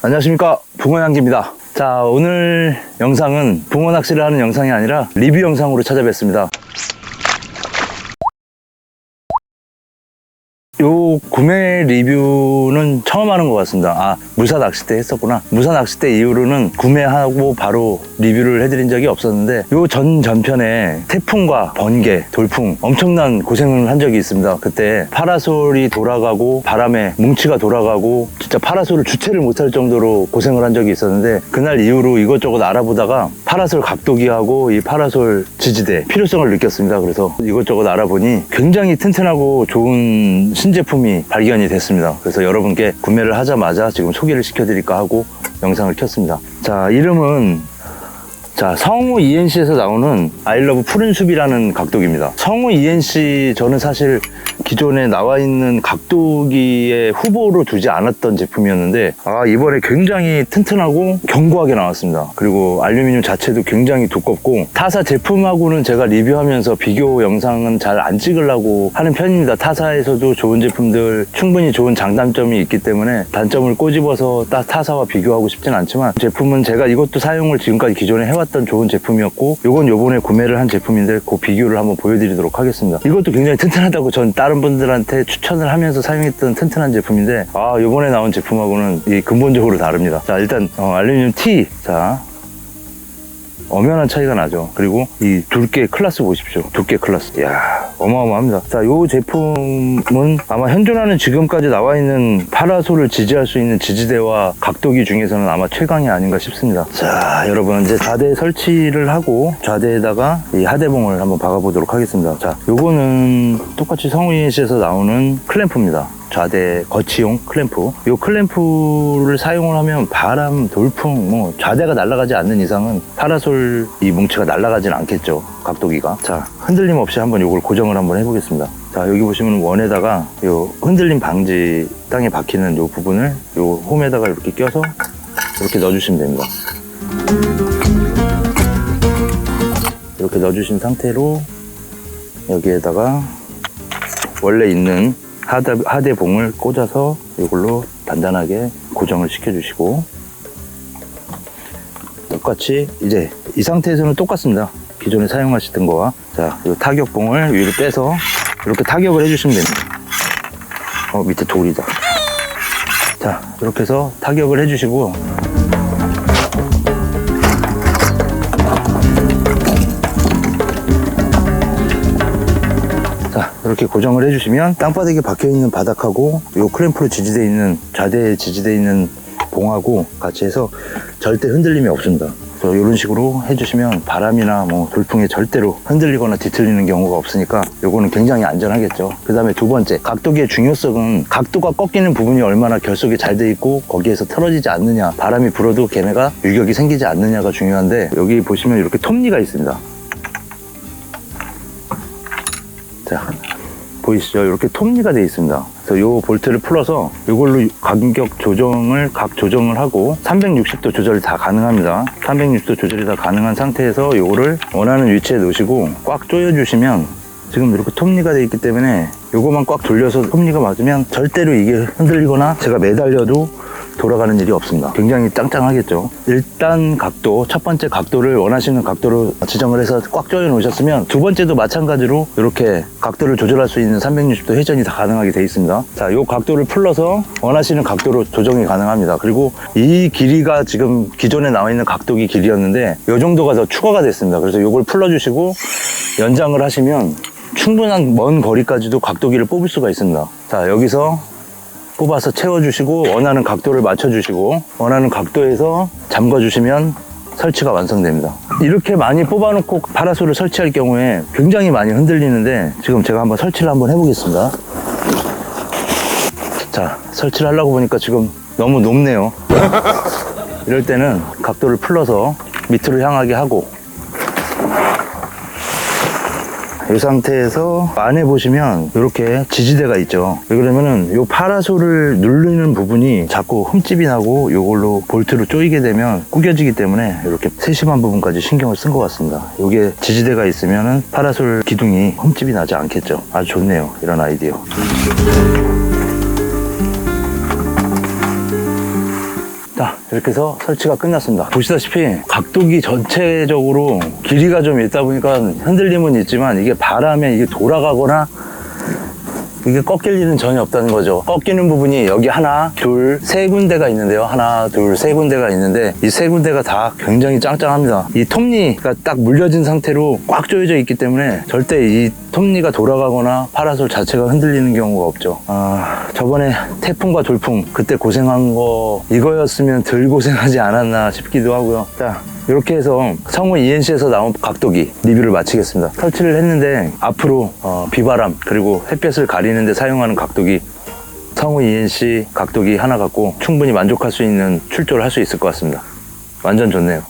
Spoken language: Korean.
안녕하십니까. 붕어양기입니다. 자 오늘 영상은 붕어 낚시를 하는 영상이 아니라 리뷰 영상으로 찾아뵙습니다 요 구매 리뷰는 처음 하는 것 같습니다. 아, 무사 낚싯대 했었구나. 무사 낚싯대 이후로는 구매하고 바로 리뷰를 해드린 적이 없었는데 요 전 전편에 태풍과 번개, 돌풍 엄청난 고생을 한 적이 있습니다. 그때 파라솔이 돌아가고 바람에 뭉치가 돌아가고 진짜 파라솔을 주체를 못할 정도로 고생을 한 적이 있었는데 그날 이후로 이것저것 알아보다가 파라솔 각도기하고 이 파라솔 지지대 필요성을 느꼈습니다. 그래서 이것저것 알아보니 굉장히 튼튼하고 좋은 신 제품이 발견이 됐습니다. 그래서 여러분께 구매를 하자마자 지금 소개를 시켜드릴까 하고 영상을 켰습니다. 자, 이름은 자, 성우 ENC에서 나오는 아이러브 푸른 숲이라는 각도기입니다. 성우 ENC 저는 사실 기존에 나와 있는 각도기의 후보로 두지 않았던 제품이었는데 아, 이번에 굉장히 튼튼하고 견고하게 나왔습니다. 그리고 알루미늄 자체도 굉장히 두껍고 타사 제품하고는 제가 리뷰하면서 비교 영상은 잘 안 찍으려고 하는 편입니다. 타사에서도 좋은 제품들 충분히 좋은 장단점이 있기 때문에 단점을 꼬집어서 딱 타사와 비교하고 싶진 않지만 제품은 제가 이것도 사용을 지금까지 기존에 해왔 던 좋은 제품이었고 이건 요번에 구매를 한 제품인데 그 비교를 한번 보여드리도록 하겠습니다. 이것도 굉장히 튼튼하다고 전 다른 분들한테 추천을 하면서 사용했던 튼튼한 제품인데 아 요번에 나온 제품하고는 이 근본적으로 다릅니다. 자 일단 어, 알루미늄 T 자 엄연한 차이가 나죠. 그리고 이 두께 클래스 보십시오. 두께 클래스. 이야, 어마어마합니다. 자, 요 제품은 아마 현존하는 지금까지 나와 있는 파라솔을 지지할 수 있는 지지대와 각도기 중에서는 아마 최강이 아닌가 싶습니다. 자, 여러분 이제 좌대 설치를 하고 좌대에다가 이 하대봉을 한번 박아보도록 하겠습니다. 자, 요거는 똑같이 성우인시에서 나오는 클램프입니다. 좌대 거치용 클램프. 이 클램프를 사용을 하면 바람, 돌풍, 뭐 좌대가 날아가지 않는 이상은 파라솔 이 뭉치가 날아가진 않겠죠. 각도기가. 자, 흔들림 없이 한번 이걸 고정을 한번 해보겠습니다. 자, 여기 보시면 원에다가 요 흔들림 방지 땅에 박히는 요 부분을 요 홈에다가 이렇게 껴서 이렇게 넣어주시면 됩니다. 이렇게 넣어주신 상태로 여기에다가 원래 있는 하대, 하대 봉을 꽂아서 이걸로 단단하게 고정을 시켜주시고 똑같이 이제 이 상태에서는 똑같습니다. 기존에 사용하시던 거와 자, 이 타격봉을 위로 빼서 이렇게 타격을 해주시면 됩니다. 어, 밑에 돌이다. 자, 이렇게 해서 타격을 해주시고 이렇게 고정을 해주시면 땅바닥에 박혀있는 바닥하고 요 클램프로 지지되어 있는 좌대에 지지되어 있는 봉하고 같이 해서 절대 흔들림이 없습니다. 그래서 이런 식으로 해주시면 바람이나 뭐 돌풍에 절대로 흔들리거나 뒤틀리는 경우가 없으니까 요거는 굉장히 안전하겠죠. 그 다음에 두 번째 각도기의 중요성은 각도가 꺾이는 부분이 얼마나 결속이 잘 돼 있고 거기에서 틀어지지 않느냐. 바람이 불어도 걔네가 유격이 생기지 않느냐가 중요한데 여기 보시면 이렇게 톱니가 있습니다. 자 보이시죠? 이렇게 톱니가 되어 있습니다. 그래서 요 볼트를 풀어서 이걸로 간격 조정을 각 조정을 하고 360도 조절이 다 가능합니다. 360도 조절이 다 가능한 상태에서 요거를 원하는 위치에 놓으시고 꽉 조여 주시면 지금 이렇게 톱니가 되어 있기 때문에 요거만 꽉 돌려서 톱니가 맞으면 절대로 이게 흔들리거나 제가 매달려도 돌아가는 일이 없습니다. 굉장히 짱짱하겠죠. 일단 각도, 첫 번째 각도를 원하시는 각도로 지정을 해서 꽉 조여 놓으셨으면 두 번째도 마찬가지로 이렇게 각도를 조절할 수 있는 360도 회전이 다 가능하게 되어 있습니다. 자, 요 각도를 풀러서 원하시는 각도로 조정이 가능합니다. 그리고 이 길이가 지금 기존에 나와 있는 각도기 길이였는데 요 정도가 더 추가가 됐습니다. 그래서 요걸 풀러주시고 연장을 하시면 충분한 먼 거리까지도 각도기를 뽑을 수가 있습니다. 자, 여기서 뽑아서 채워주시고 원하는 각도를 맞춰주시고 원하는 각도에서 잠궈주시면 설치가 완성됩니다. 이렇게 많이 뽑아놓고 파라솔을 설치할 경우에 굉장히 많이 흔들리는데 지금 제가 한번 설치를 한번 해보겠습니다. 자, 설치를 하려고 보니까 지금 너무 높네요. 이럴 때는 각도를 풀러서 밑으로 향하게 하고 이 상태에서 안에 보시면 이렇게 지지대가 있죠. 왜 그러면은 이 파라솔을 누르는 부분이 자꾸 흠집이 나고 이걸로 볼트로 조이게 되면 구겨지기 때문에 이렇게 세심한 부분까지 신경을 쓴 것 같습니다. 이게 지지대가 있으면은 파라솔 기둥이 흠집이 나지 않겠죠. 아주 좋네요. 이런 아이디어. 이렇게 해서 설치가 끝났습니다. 보시다시피 각도기 전체적으로 길이가 좀 있다 보니까 흔들림은 있지만 이게 바람에 이게 돌아가거나 이게 꺾일 일은 전혀 없다는 거죠. 꺾이는 부분이 여기 하나, 둘, 세 군데가 있는데요. 하나, 둘, 세 군데가 있는데 이 세 군데가 다 굉장히 짱짱합니다. 이 톱니가 딱 물려진 상태로 꽉 조여져 있기 때문에 절대 이 톱니가 돌아가거나 파라솔 자체가 흔들리는 경우가 없죠. 아, 저번에 태풍과 돌풍 그때 고생한 거 이거였으면 덜 고생하지 않았나 싶기도 하고요. 자, 이렇게 해서 성우 ENC에서 나온 각도기 리뷰를 마치겠습니다. 설치를 했는데 앞으로 어, 비바람 그리고 햇볕을 가리는데 사용하는 각도기 성우 ENC 각도기 하나 갖고 충분히 만족할 수 있는 출조를 할 수 있을 것 같습니다. 완전 좋네요.